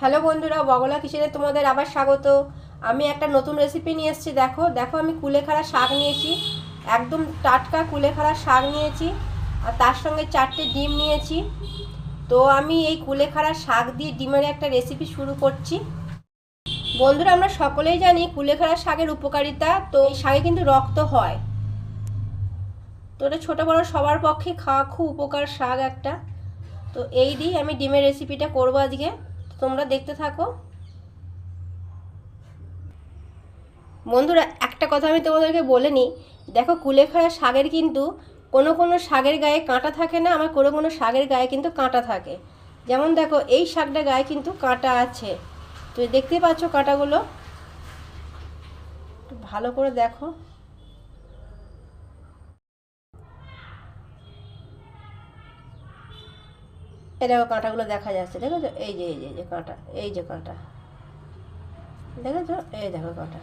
Hello বন্ধুরা, বগলা কিচেনে তোমাদের আবার স্বাগত। আমি একটা নতুন রেসিপি নিয়ে এসেছি, দেখো। দেখো, আমি কুলেখাড়া শাক নিয়েছি। একদম টাটকা কুলেখাড়া শাক নিয়েছি। আর তার সঙ্গে চারটে ডিম নিয়েছি। তো আমি এই কুলেখাড়া শাক দিয়ে ডিমের একটা রেসিপি শুরু করছি। বন্ধুরা, আমরা সকলেই জানি কুলেখাড়া শাকের উপকারিতা। তো এই শাকে কিন্তু রক্ত হয়। তো এটা ছোটো বড়ো সবার পক্ষে খাওয়া খুব উপকার শাক একটা। তো এই দিয়ে আমি ডিমের রেসিপিটা করব আজকে। তোমরা দেখতে থাকো। বন্ধুরা, একটা কথা আমি তোমাদেরকে বলে নিই। দেখো, কুলেখাড়া শাকের কিন্তু কোনো কোনো শাকের গায়ে কাঁটা থাকে না আমার কোনো কোনো শাকের গায়ে কিন্তু কাঁটা থাকে। যেমন দেখো, এই শাকটা গায়ে কিন্তু কাঁটা আছে। তুমি দেখতেই পাচ্ছ কাঁটাগুলো? ভালো করে দেখো। এই দেখো কাঁটাগুলো দেখা যাচ্ছে, দেখেছ? এই যে এই যে এই যে কাঁটা, এই যে কাঁটা। দেখেছ? এই দেখো কাঁটা।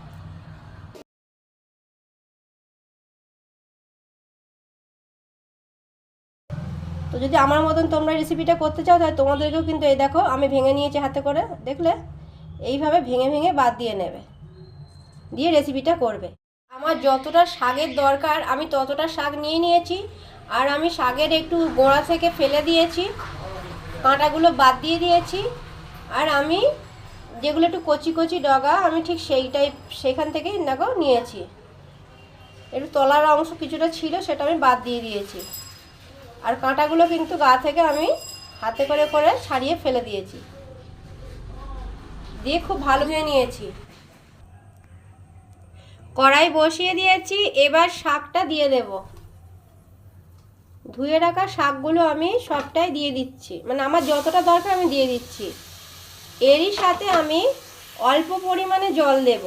তো যদি আমার মতন তোমরা রেসিপিটা করতে চাও, তাহলে তোমাদেরকেও কিন্তু এই দেখো, আমি ভেঙে নিয়েছি হাতে করে, দেখলে? এইভাবে ভেঙে ভেঙে বাদ দিয়ে নেবে। দিয়ে রেসিপিটা করবে। আমার যতটা শাকের দরকার, আমি ততটা শাক নিয়ে নিয়েছি। আর আমি শাকের একটু গোড়া থেকে ফেলে দিয়েছি। কাঁটাগুলো বাদ দিয়ে দিয়েছি। আর আমি যেগুলো একটু কচি কচি ডগা, আমি ঠিক সেইটাই সেখান থেকেই দেখো নিয়েছি। একটু তলার অংশ কিছুটা ছিল, সেটা আমি বাদ দিয়ে দিয়েছি। আর কাঁটাগুলো কিন্তু গা থেকে আমি হাতে করে করে ছাড়িয়ে ফেলে দিয়েছি। দিয়ে খুব ভালো ধুয়ে নিয়েছি। কড়াই বসিয়ে দিয়েছি, এবার শাকটা দিয়ে দেব। ধুয়ে রাখা শাকগুলো আমি সবটাই দিয়ে দিচ্ছি। মানে আমার যতটা দরকার আমি দিয়ে দিচ্ছি। এরই সাথে আমি অল্প পরিমাণে জল দেব।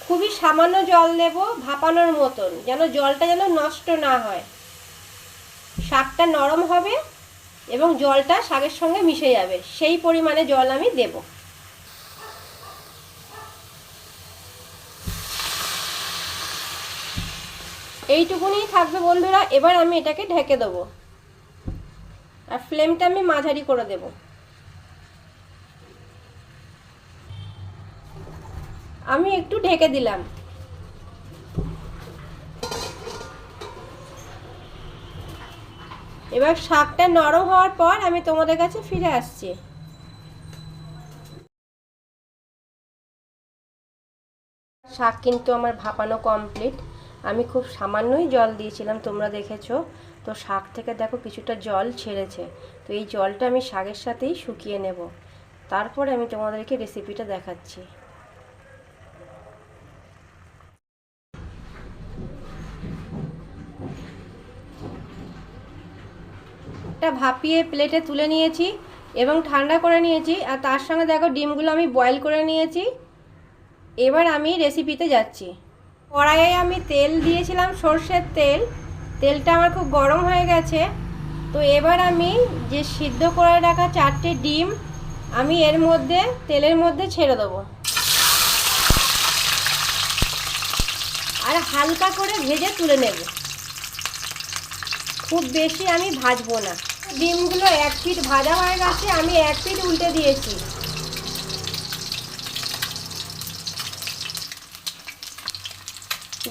খুবই সামান্য জল দেব ভাপানোর মতন, যেন জলটা যেন নষ্ট না হয়। শাকটা নরম হবে এবং জলটা শাকের সঙ্গে মিশে যাবে। সেই পরিমাণে জল আমি দেব। এইটুকুনি থাকবে বন্ধুরা, এবার আমি এটাকে ঢেকে দেবো। আর ফ্লেমটা আমি মাঝারি করে দেব। আমি একটু ঢেকে দিলাম। এবার শাকটা নরম হওয়ার পর আমি তোমাদের কাছে ফিরে আসছি। শাক কিন্তু আমার ভাপানো কমপ্লিট আমি খুব সামান্যই জল দিয়েছিলাম, তোমরা দেখেছ। তো শাক থেকে দেখো কিছুটা জল ছেড়েছে। তো এই জলটা আমি শাকের সাথেই শুকিয়ে নেব। তারপরে আমি তোমাদেরকে রেসিপিটা দেখাচ্ছি। একটা ভাপিয়ে প্লেটে তুলে নিয়েছি এবং ঠান্ডা করে নিয়েছি। আর তার সঙ্গে দেখো ডিমগুলো আমি বয়েল করে নিয়েছি। এবার আমি রেসিপিতে যাচ্ছি। কড়াইয়ে আমি তেল দিয়েছিলাম সর্ষের তেল। তেলটা আমার খুব গরম হয়ে গেছে। তো এবার আমি যে সিদ্ধ করে রাখা চারটে ডিম, আমি এর মধ্যে, তেলের মধ্যে ছেড়ে দেবো। আর হালকা করে ভেজে তুলে নেব। খুব বেশি আমি ভাজবো না। ডিমগুলো এক পিঠ ভাজা হয়ে গেছে, আমি এক পিঠ উল্টে দিয়েছি।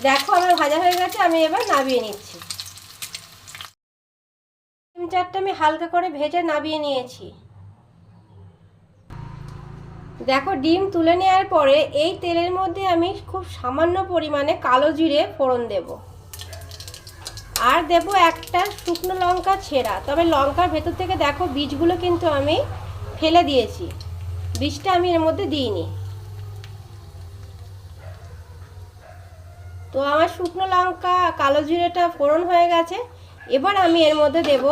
দেখো, আমার ভাজা হয়ে গেছে, আমি এবার নাবিয়ে নিচ্ছি। ডিম চারটা আমি হালকা করে ভেজে নাবিয়ে নিয়েছি। দেখো, ডিম তুলে নেওয়ার পরে এই তেলের মধ্যে আমি খুব সামান্য পরিমাণে কালো জিরে ফোড়ন দেব। আর দেব একটা শুকনো লঙ্কা ছেঁড়া। তবে লঙ্কার ভেতর থেকে দেখো, বীজগুলো কিন্তু আমি ফেলে দিয়েছি। বীজটা আমি এর মধ্যে দিইনি। তো আমার শুকনো লঙ্কা, কালো জিরেটা ফোড়ন হয়ে গেছে। এবার আমি এর মধ্যে দেব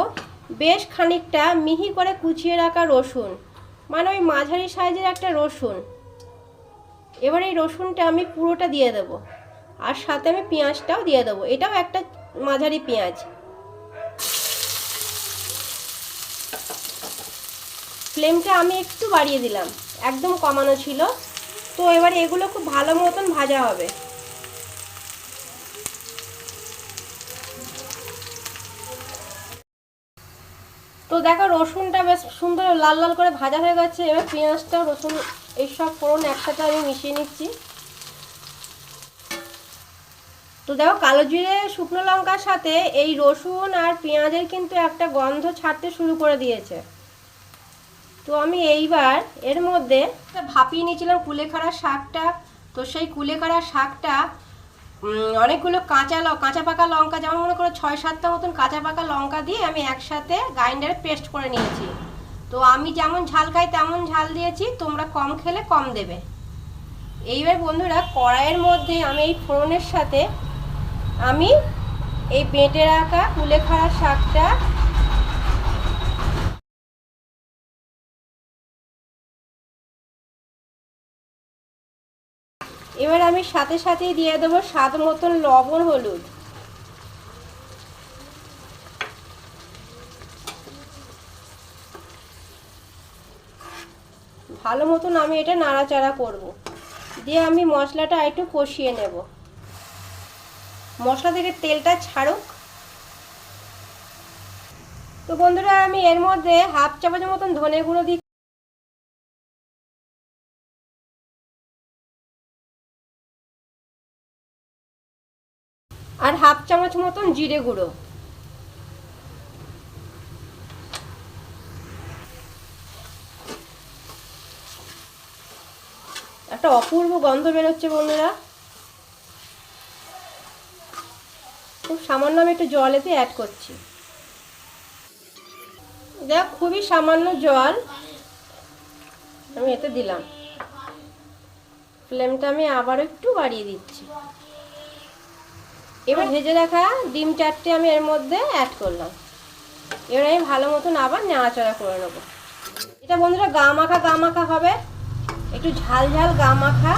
বেশ খানিকটা মিহি করে কুচিয়ে রাখা রসুন মানে ওই মাঝারি সাইজের একটা রসুন। এবার এই রসুনটা আমি পুরোটা দিয়ে দেব, আর সাথে আমি পেঁয়াজটাও দিয়ে দেবো। এটাও একটা মাঝারি পেঁয়াজ। ফ্লেমটা আমি একটু বাড়িয়ে দিলাম, একদম কমানো ছিল। তো এবার এগুলো খুব ভালো মতন ভাজা হবে। দেখো রসুনটা বেশ সুন্দর লাল লাল করে ভাজা হয়ে গেছে, এবার পেঁয়াজটা, রসুন এইসব ফোড়ন একসাথে আমি মিশিয়ে নিচ্ছি। তো দেখো কালো জিরে, শুকনো লঙ্কার সাথে এই রসুন আর পেঁয়াজের কিন্তু একটা গন্ধ ছাড়তে শুরু করে দিয়েছে। তো আমি এইবার এর মধ্যে ভাপিয়ে নিয়েছিলাম কুলেখাড়া শাকটা, তো সেই কুলেখাড়া শাকটা অনেকগুলো কাঁচা কাঁচা পাকা লঙ্কা, যেমন মনে করো ছয় সাতটা মতন কাঁচা পাকা লঙ্কা দিয়ে আমি একসাথে গ্রাইন্ডারে পেস্ট করে নিয়েছি। তো আমি যেমন ঝাল খাই, তেমন ঝাল দিয়েছি, তোমরা কম খেলে কম দেবে। এইবার বন্ধুরা, কড়াইয়ের মধ্যে আমি এই ফোড়নের সাথে আমি এই বেটে রাখা কুলেখাড়া শাকটা এবার আমি সাথে সাথেই দিয়ে দেবো স্বাদ মতন লবণ, হলুদ। ভালো মতন আমি এটা নাড়াচাড়া করব। দিয়ে আমি মশলাটা একটু কষিয়ে নেব। মশলা থেকে তেলটা ছাড়ুক। তো বন্ধুরা, আমি এর মধ্যে হাফ চামচের মতন ধনে গুঁড়ো দিই আর হাফ চামচ মতন জিরে গুঁড়ো। একটা অপূর্ব গন্ধ বেরোচ্ছে বন্ধুরা। খুব সামান্য আমি একটু জল এতে অ্যাড করছি। দেখ, খুবই সামান্য জল আমি এতে দিলাম। ফ্লেমটা আমি আবার একটু বাড়িয়ে দিচ্ছি। এবার ভেজে রাখা ডিম চারটে আমি এর মধ্যে অ্যাড করলাম। এবার আমি ভালো মতন আবার নাড়াচাড়া করে নেব। এটা বন্ধুরা গা মাখা গা মাখা হবে। একটু ঝাল ঝাল গা মাখা।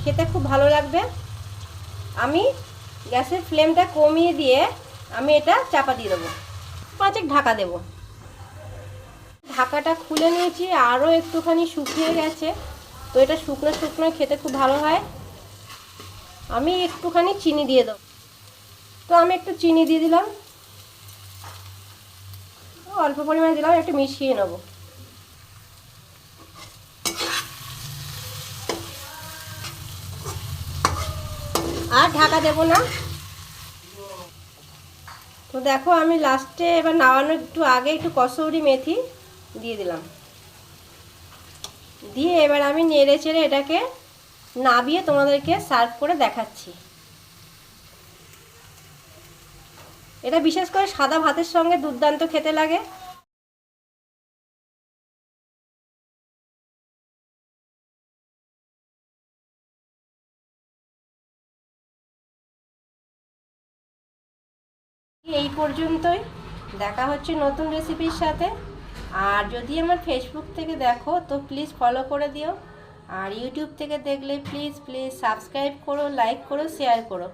খেতে খুব ভালো লাগবে। আমি গ্যাসের ফ্লেমটা কমিয়ে দিয়ে আমি এটা চাপা দিয়ে দেবো। পাঁচেক ঢাকা দেবো। ঢাকাটা খুলে নিয়েছি, আরও একটুখানি শুকিয়ে গেছে। তো এটা শুকনো শুকনো খেতে খুব ভালো হয়। আমি একটুখানি চিনি দিয়ে দেবো। তো আমি একটু চিনি দিয়ে দিলাম। অল্প পরিমাণে দিলাম, একটু মিশিয়ে নেব। আর ঢাকা দেব না। তো দেখো, আমি লাস্টে এবার নামানোর একটু আগে একটু কসৌরি মেথি দিয়ে দিলাম। দিয়ে এবার আমি নেড়ে চেড়ে এটাকে নাবিয়ে তোমাদেরকে সার্ভ করে দেখাচ্ছি। এটা বিশেষ করে সাদা ভাতের সঙ্গে দুর্দান্ত খেতে লাগে। এই পর্যন্তই। দেখা হচ্ছে নতুন রেসিপির সাথে। আর যদি আমার ফেসবুক থেকে দেখো, তো প্লিজ ফলো করে দিও। আর ইউটিউব থেকে দেখলে প্লিজ প্লিজ সাবস্ক্রাইব করো লাইক করো শেয়ার করো।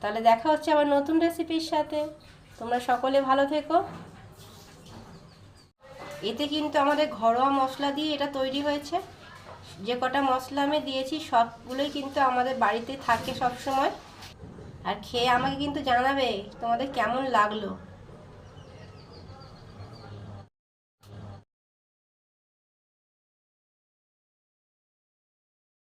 তাহলে দেখা হচ্ছে আবার নতুন রেসিপির সাথে। তোমরা সকলে ভালো থেকো। এতে কিন্তু আমাদের ঘরোয়া মশলা দিয়ে এটা তৈরি হয়েছে। যে কটা মশলা আমি দিয়েছি, সবগুলোই কিন্তু আমাদের বাড়িতে থাকে সব সময় আর খেয়ে আমাকে কিন্তু জানাবে তোমাদের কেমন লাগল।